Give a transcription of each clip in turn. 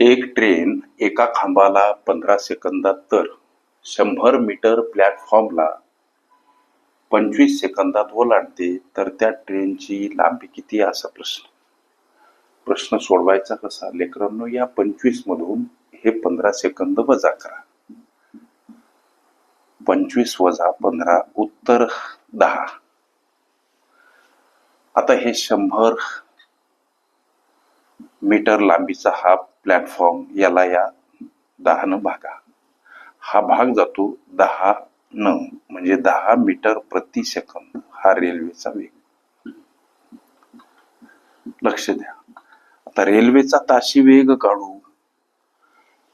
एक ट्रेन एका खांबाला पंधरा सेकंदात तर शंभर मीटर प्लॅटफॉर्मला पंचवीस सेकंदात ओलांडते तर त्या ट्रेनची लांबी किती असा प्रश्न. प्रश्न सोडवायचा कसा? लेकरांनो या पंचवीस मधून हे पंधरा सेकंद वजा करा. पंचवीस वजा पंधरा उत्तर दहा. आता हे शंभर मीटर लांबीचा हा प्लॅटफॉर्म याला या दहानं भागा. हा भाग जातो दहा न म्हणजे दहा मीटर प्रति सेकंद हा रेल्वेचा वेग. लक्ष द्या. आता रेल्वेचा ताशी वेग काढू.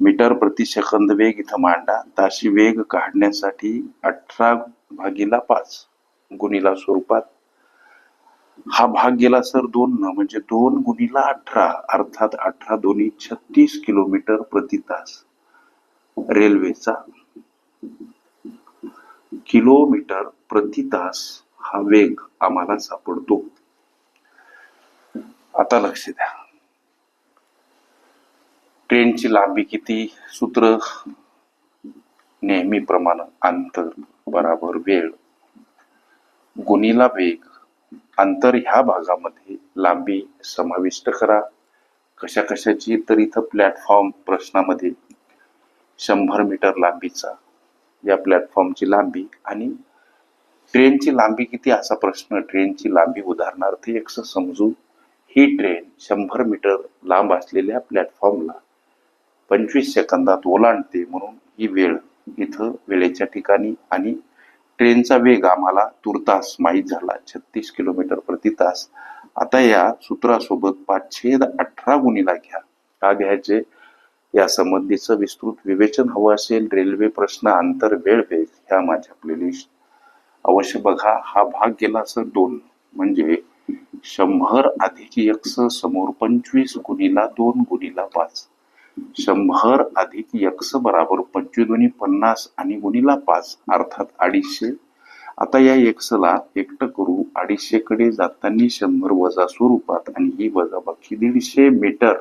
मीटर प्रति सेकंद वेग इथं मांडा. ताशी वेग काढण्यासाठी अठरा भागीला पाच गुणीला स्वरूपात हा भाग गेला सर दोन न म्हणजे दोन गुणिला अठरा अर्थात अठरा दोन्ही छत्तीस किलोमीटर प्रति तास. रेल्वेचा किलोमीटर प्रति तास हा वेग आम्हाला सापडतो. आता लक्ष द्या. ट्रेनची लांबी किती? सूत्र? नेहमीप्रमाणे अंतर बराबर वेळ. गुणिला वेग अंतर ह्या भागामध्ये लांबी समाविष्ट करा. कशा कशाची तर इथं प्लॅटफॉर्म प्रश्नामध्ये शंभर मीटर लांबीचा. या प्लॅटफॉर्मची लांबी आणि ट्रेनची लांबी किती असा प्रश्न ट्रेनची लांबी उदाहरणार्थ एक समजू ही ट्रेन शंभर मीटर लांब असलेल्या प्लॅटफॉर्मला पंचवीस सेकंदात ओलांडते म्हणून ही वेळ इथं वेळेच्या ठिकाणी आणि ट्रेनचा वेग आम्हाला तुर्तास माहीत झाला. छत्तीस किलोमीटर प्रति तास. आता या सूत्रासोबत पाचशे अठरा गुणीला घ्या. का घ्यायचे? या संबंधीचं विस्तृत विवेचन हवं असेल रेल्वे प्रश्न आंतर वेळ वेग ह्या माझ्या प्लेलिस्ट अवश्य बघा हा भाग गेला सर दोन. म्हणजे शंभर अधिक यक्स समोर पंचवीस गुणीला दोन गुणीला पाच. शंभर अधिक यक्स बराबर पंचवीस दोन्ही पन्नास आणि गुणीला पाच अर्थात अडीचशे. आता या एक्सला एकटं करू अडीचशे कडे जाताना शंभर वजा स्वरूपात आणि ही वजा बाकी दीडशे मीटर.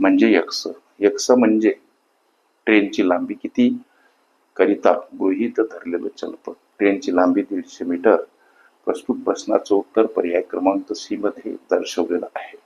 म्हणजे यक्स. यक्स म्हणजे ट्रेनची लांबी किती? करिता गृहित धरलेलं चलपट ट्रेनची लांबी दीडशे मीटर. प्रस्तुत प्रश्नाचं उत्तर पर्याय क्रमांक सी मध्ये दर्शवलेलं आहे.